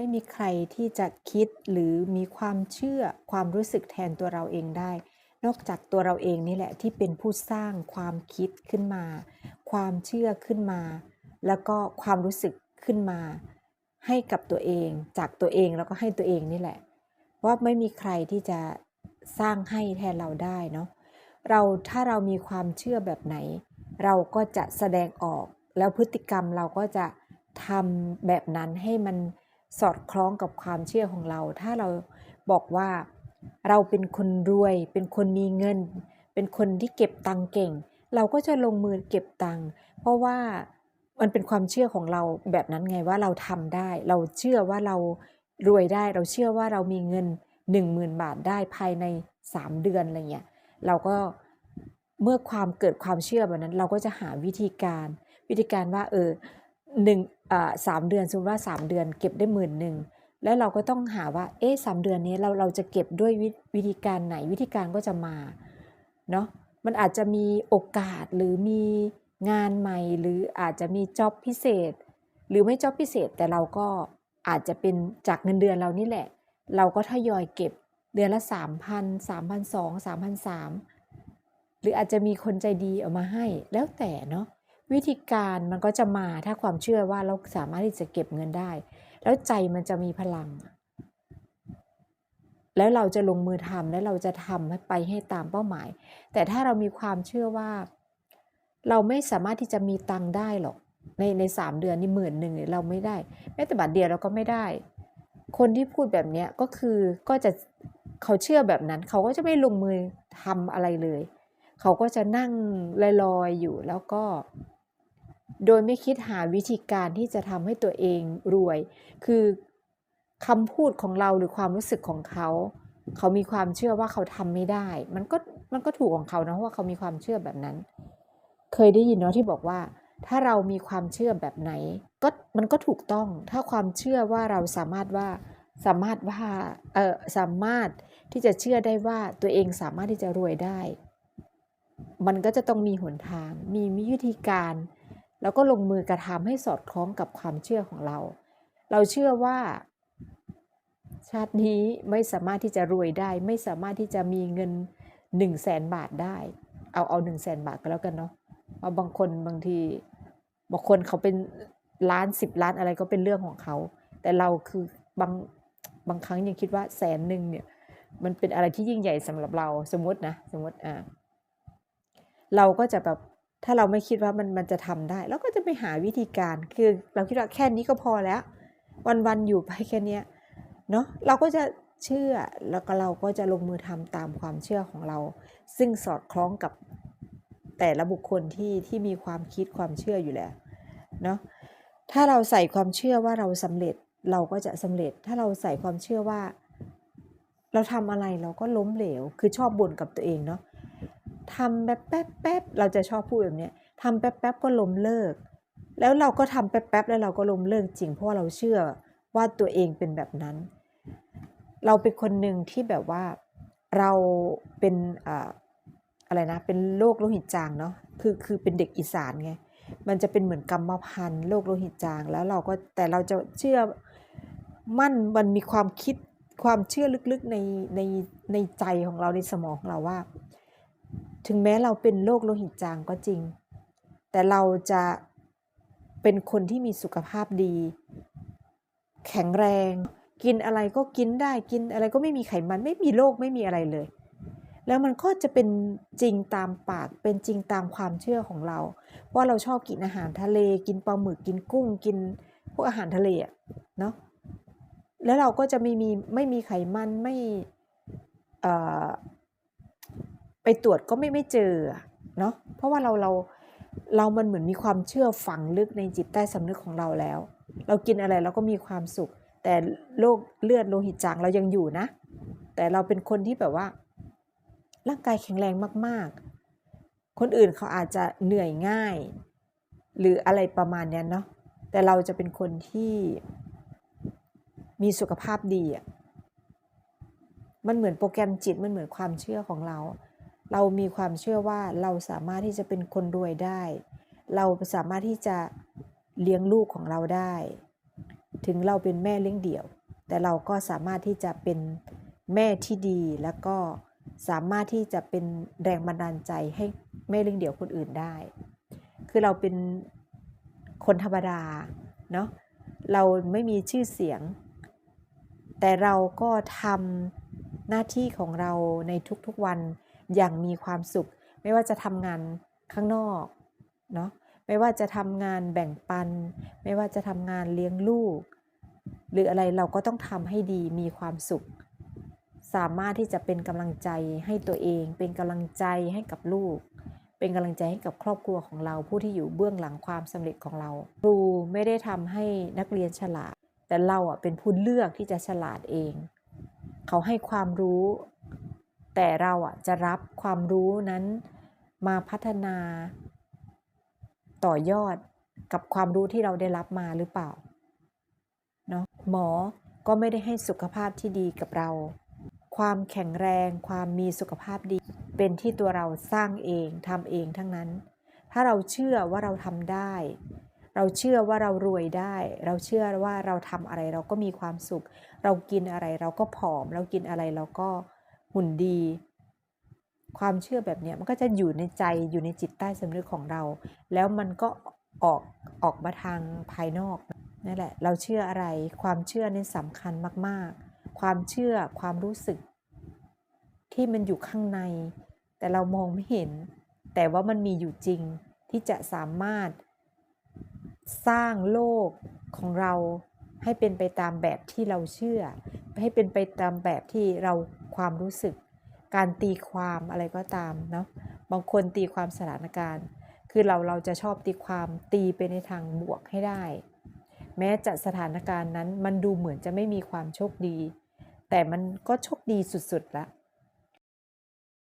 ไม่มีใครที่จะคิดหรือมีความเชื่อความรู้สึกแทนตัวเราเองได้ นอกจากตัวเราเองนี่แหละที่เป็นผู้สร้างความคิดขึ้นมา ความเชื่อขึ้นมา แล้วก็ความรู้สึกขึ้นมา ให้กับตัวเองจากตัวเองแล้วก็ให้ตัวเองนี่แหละ ว่าไม่มีใครที่จะสร้างให้แทนเราได้เนาะเราถ้าเรามีความเชื่อแบบไหน เราก็จะแสดงออกแล้วพฤติกรรมเราก็จะทำแบบนั้นให้มัน สอดคล้องกับความเชื่อของเรา ถ้าเราบอกว่าเราเป็นคนรวย เป็นคนมีเงิน เป็นคนที่เก็บตังค์เก่ง เราก็จะลงมือเก็บตังค์เพราะว่ามันเป็นความเชื่อของเราแบบนั้นไงว่าเราทำได้ เราเชื่อว่าเรารวยได้ เราเชื่อว่าเรามีเงิน 10,000 บาทได้ภายใน 3 เดือนอะไรเงี้ยเราก็เมื่อความเกิดความเชื่อแบบนั้น เราก็จะหาวิธีการ วิธีการว่าเออหนึ่ง สามเดือนสมมติว่า3เดือนเก็บได้หมื่นหนึ่งแล้วเราก็ต้องหาว่าเอ๊ะสามเดือนนี้เราเราจะเก็บด้วยวิวิธีการไหนวิธีการก็จะมาเนาะมันอาจจะมีโอกาสหรือมีงานใหม่ หรืออาจจะมีจ็อบพิเศษ หรือไม่จ็อบพิเศษแต่เราก็อาจจะเป็นจากเงินเดือนเรานี่แหละ เราก็ทยอยเก็บเดือนละ3,000 3,200 3,300 หรืออาจจะมีคนใจดีเอามาให้แล้วแต่เนาะ วิธีการมันก็จะมาถ้าความเชื่อว่าเราสามารถที่จะเก็บเงินได้ แล้วใจมันจะมีพลัง แล้วเราจะลงมือทำและเราจะทำให้ไปให้ตามเป้าหมาย แต่ถ้าเรามีความเชื่อว่า เราไม่สามารถที่จะมีตังค์ได้หรอก ในในสามเดือนนี่หมื่นหนึ่งเนี่ยเราไม่ได้แม้แต่บาทเดียวเราก็ไม่ได้ คนที่พูดแบบเนี้ยก็คือก็จะเขาเชื่อแบบนั้น เขาก็จะไม่ลงมือทำอะไรเลย เขาก็จะนั่งลอยๆอยู่แล้วก็ โดยไม่คิดหาวิธีการที่จะทำให้ตัวเองรวย คือคำพูดของเราหรือความรู้สึกของเขา เขามีความเชื่อว่าเขาทำไม่ได้ มันก็มันก็ถูกของเขานะเพราะว่าเขามีความเชื่อแบบนั้น เคยได้ยินเนาะที่บอกว่า ถ้าเรามีความเชื่อแบบไหน ก็มันก็ถูกต้อง ถ้าความเชื่อว่าเราสามารถว่าสามารถว่าเออสามารถที่จะเชื่อได้ว่าตัวเองสามารถที่จะรวยได้ มันก็จะต้องมีหนทาง มีมีวิธีการ แล้วก็ลงมือกระทำให้สอดคล้องกับความเชื่อของเรา เราเชื่อว่า ชาตินี้ไม่สามารถที่จะรวยได้ ไม่สามารถที่จะมีเงิน1 0 0 0 0แสนบาทได้ เอาเอา1 0 0 0 0แสนบาทก็แล้วกันเนาะเพราะบางคนบางทีบางคนเขาเป็นล้านสิบล้านอะไรก็เป็นเรื่องของเขา แต่เราคือบางบางครั้งยังคิดว่าแสนหนึ่งเนี่ย มันเป็นอะไรที่ยิ่งใหญ่สำหรับเราสมมตินะ สมมติอ่าเราก็จะแบบ ถ้าเราไม่คิดว่ามันมันจะทำได้เราก็จะไปหาวิธีการ คือเราคิดว่าแค่นี้ก็พอแล้ว วันๆอยู่ไปแค่นี้เนาะเราก็จะเชื่อแล้วก็เราก็จะลงมือทำตามความเชื่อของเรา ซึ่งสอดคล้องกับแต่ละบุคคลที่ที่มีความคิดความเชื่ออยู่แล้วเนาะถ้าเราใส่ความเชื่อว่าเราสำเร็จเราก็จะสำเร็จ ถ้าเราใส่ความเชื่อว่า เราทำอะไรเราก็ล้มเหลว คือชอบบ่นกับตัวเองเนาะ ทำแบบแป๊บแป๊บเราจะชอบพูดแบบนี้ทำแป๊บแป๊บก็ล้มเลิก แล้วเราก็ทำแป๊บแป๊บแล้วเราก็ล้มเลิกจริงเพราะาเราเชื่อว่าตัวเองเป็นแบบนั้น เราเป็นคนหนึ่งที่แบบว่าเราเป็นอะไรนะเป็นโรคโลหิตจางเนาะคือคือเป็นเด็กอีสานไงมันจะเป็นเหมือนกรรมพันธุ์โรคโลหิตจาง แล้วเราก็แต่เราจะเชื่อมั่นมันมีความคิดความเชื่อลึกๆในในในใจของเราในสมองของเราว่า ถึงแม้เราเป็นโรคโลหิตจางก็จริง แต่เราจะเป็นคนที่มีสุขภาพดี แข็งแรง กินอะไรก็กินได้กินอะไรก็ไม่มีไขมันไม่มีโรคไม่มีอะไรเลย แล้วมันก็จะเป็นจริงตามปากเป็นจริงตามความเชื่อของเรา ว่าเราชอบกินอาหารทะเล กินปลาหมึกกินกุ้งกินพวกอาหารทะเลอะเนาะแล้วเราก็จะไม่มีไม่มีไขมันไม่ ไปตรวจก็ไม่ไม่เจอเนาะเพราะว่าเราเราเรามันเหมือนมีความเชื่อฝังลึกในจิตใต้สำนึกของเราแล้ว เรากินอะไรเราก็มีความสุข แต่โรคเลือดโลหิตจางเรายังอยู่นะ แต่เราเป็นคนที่แบบว่า ร่างกายแข็งแรงมาก ๆ คนอื่นเขาอาจจะเหนื่อยง่าย หรืออะไรประมาณนี้เนาะแต่เราจะเป็นคนที่มีสุขภาพดีอะมันเหมือนโปรแกรมจิตมันเหมือนความเชื่อของเรา เรามีความเชื่อว่าเราสามารถที่จะเป็นคนรวยได้ เราสามารถที่จะเลี้ยงลูกของเราได้ ถึงเราเป็นแม่เลี้ยงเดี่ยว แต่เราก็สามารถที่จะเป็นแม่ที่ดีแล้วก็สามารถที่จะเป็นแรงบันดาลใจให้แม่เลี้ยงเดี่ยวคนอื่นได้ คือเราเป็นคนธรรมดาเนาะ เราไม่มีชื่อเสียง แต่เราก็ทำหน้าที่ของเราในทุกๆวัน อย่างมีความสุข ไม่ว่าจะทำงานข้างนอกเนาะไม่ว่าจะทำงานแบ่งปัน ไม่ว่าจะทำงานเลี้ยงลูก หรืออะไรเราก็ต้องทำให้ดีมีความสุข สามารถที่จะเป็นกำลังใจให้ตัวเอง เป็นกำลังใจให้กับลูก เป็นกำลังใจให้กับครอบครัวของเรา ผู้ที่อยู่เบื้องหลังความสำเร็จของเรา ครูไม่ได้ทำให้นักเรียนฉลาด แต่เราอะเป็นผู้เลือกที่จะฉลาดเอง เขาให้ความรู้ แต่เราอะจะรับความรู้นั้นมาพัฒนา ต่อยอดกับความรู้ที่เราได้รับมาหรือเปล่าเนาะหมอก็ไม่ได้ให้สุขภาพที่ดีกับเรา ความแข็งแรง ความมีสุขภาพดี เป็นที่ตัวเราสร้างเองทำเองทั้งนั้น ถ้าเราเชื่อว่าเราทำได้ เราเชื่อว่าเรารวยได้ เราเชื่อว่าเราทำอะไรเราก็มีความสุข เรากินอะไรเราก็ผอม เรากินอะไรเราก็ หุ่นดี ความเชื่อแบบเนี้ยมันก็จะอยู่ในใจอยู่ในจิตใต้สำนึกของเรา แล้วมันก็ออกออกมาทางภายนอกนั่นแหละ เราเชื่ออะไร ความเชื่อนี่สำคัญมาก ๆ ความเชื่อความรู้สึก ที่มันอยู่ข้างใน แต่เรามองไม่เห็น แต่ว่ามันมีอยู่จริงที่จะสามารถสร้างโลกของเราให้เป็นไปตามแบบที่เราเชื่อ ให้เป็นไปตามแบบที่เรา ความรู้สึก การตีความอะไรก็ตามเนาะบางคนตีความสถานการณ์ คือเราเราจะชอบตีความตีไปในทางบวกให้ได้ แม้จะสถานการณ์นั้นมันดูเหมือนจะไม่มีความโชคดี แต่มันก็โชคดีสุดๆละ